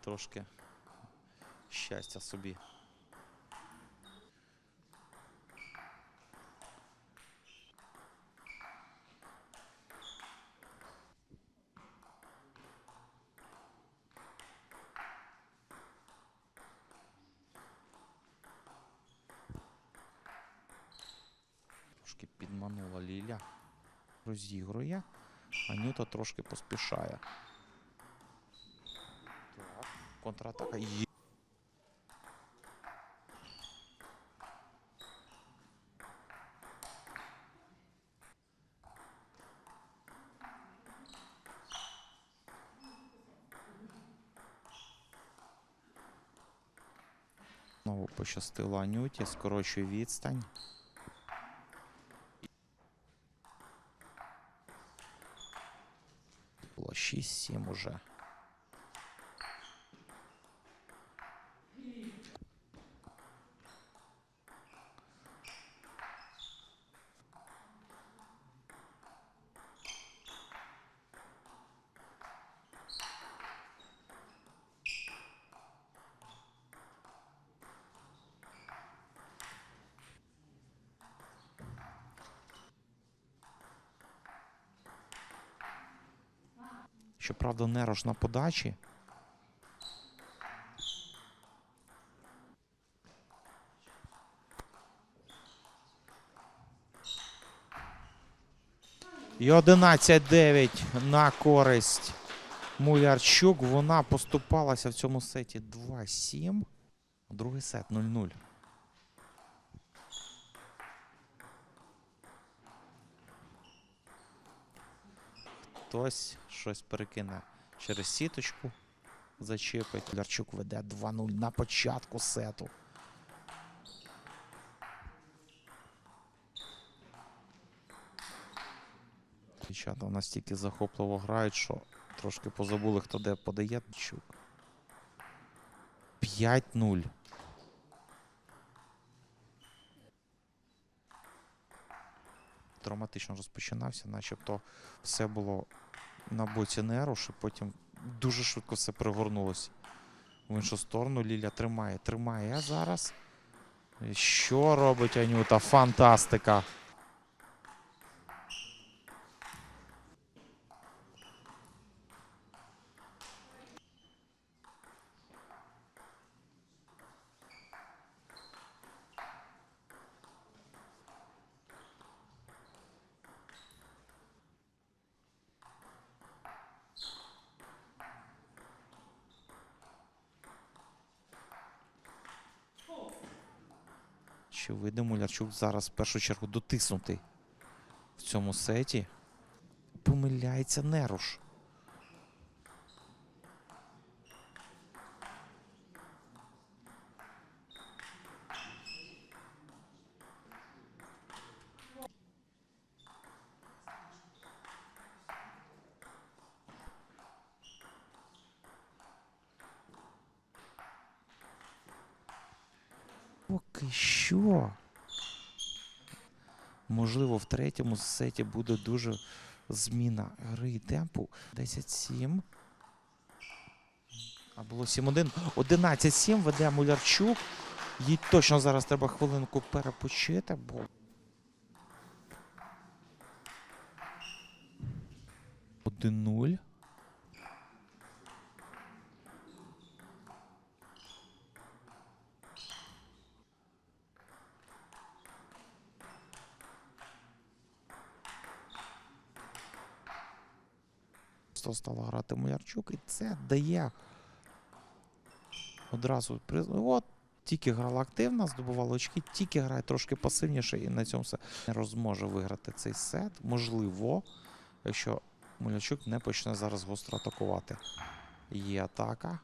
трошки щастя собі. Трошки підманула Ліля. Розігрує. Анюта трошки поспішає. Так, контратака. Є. Знову пощастило Анюті, скорочує відстань. Було 6-7 уже. Щоправда, Нерош на подачі. І 11-9 на користь Мулярчук. Вона поступалася в цьому сеті 2-7. Другий сет 0-0. Хтось щось перекине через сіточку. Зачепить. Лярчук веде 2-0 на початку сету. Дівчата настільки захопливо грають, що трошки позабули, хто де подає. Чук. 5-0. Драматично розпочинався, начебто все було на боці Неруш, і потім дуже швидко все пригорнулося. В іншу сторону Ліля тримає, тримає. Зараз. Що робить Анюта? Фантастика! Вийде Мулярчук зараз в першу чергу дотиснутий в цьому сеті? Помиляється Неруш. Що. Можливо, в третьому сеті буде дуже зміна гри і темпу. 10-7. А було 7-1. 11-7 веде Мулярчук. Їй точно зараз треба хвилинку перепочити, бо. Один нуль. Просто стала грати Мулярчук, і це дає одразу. От, тільки грала активно, здобувала очки, тільки грає трошки пасивніше, і на цьому все не зможе виграти цей сет. Можливо, якщо Мулярчук не почне зараз гостро атакувати. Є атака.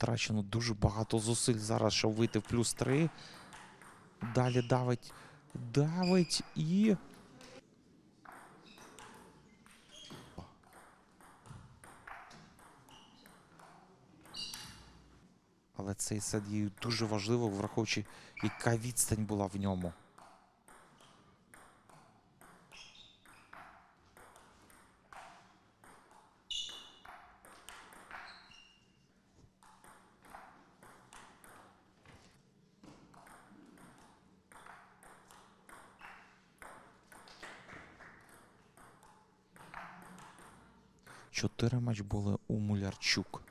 Потрачено дуже багато зусиль зараз, щоб вийти в плюс 3. Далі давить. Давить і. Але цей сет є дуже важливо, враховуючи, яка відстань була в ньому. Чотири матч були у Мулярчук.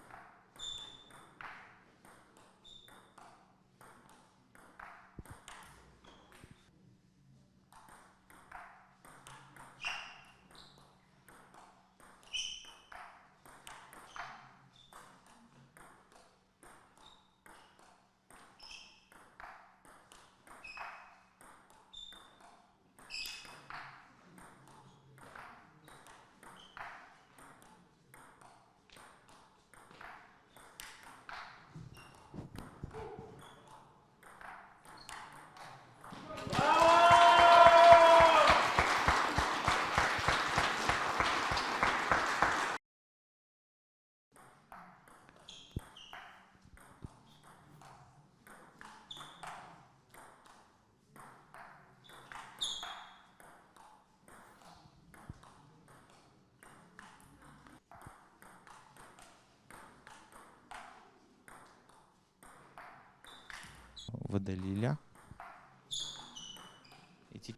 Веде Ліля. І ті...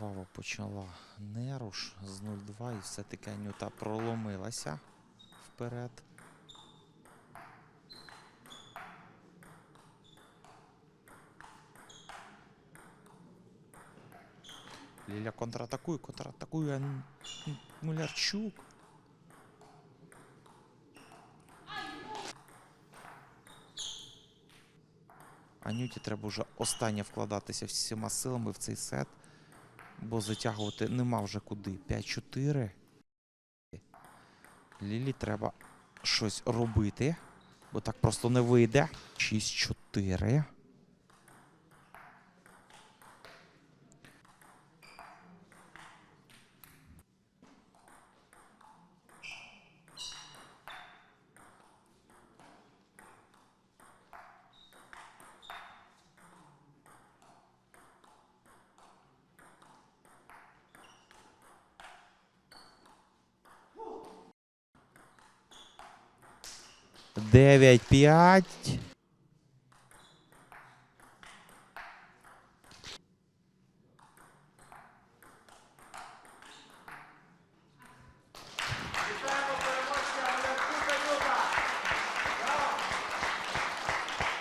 Вава почала неруш з 0-2 і все-таки Анюта проломилася вперед. Ліля контратакує, контратакує Мулярчук. Анюті треба вже останнє вкладатися всіма силами в цей сет, бо затягувати нема вже куди. 5-4. Лілі треба щось робити, бо так просто не вийде. 6-4. Дев'ять п'ять.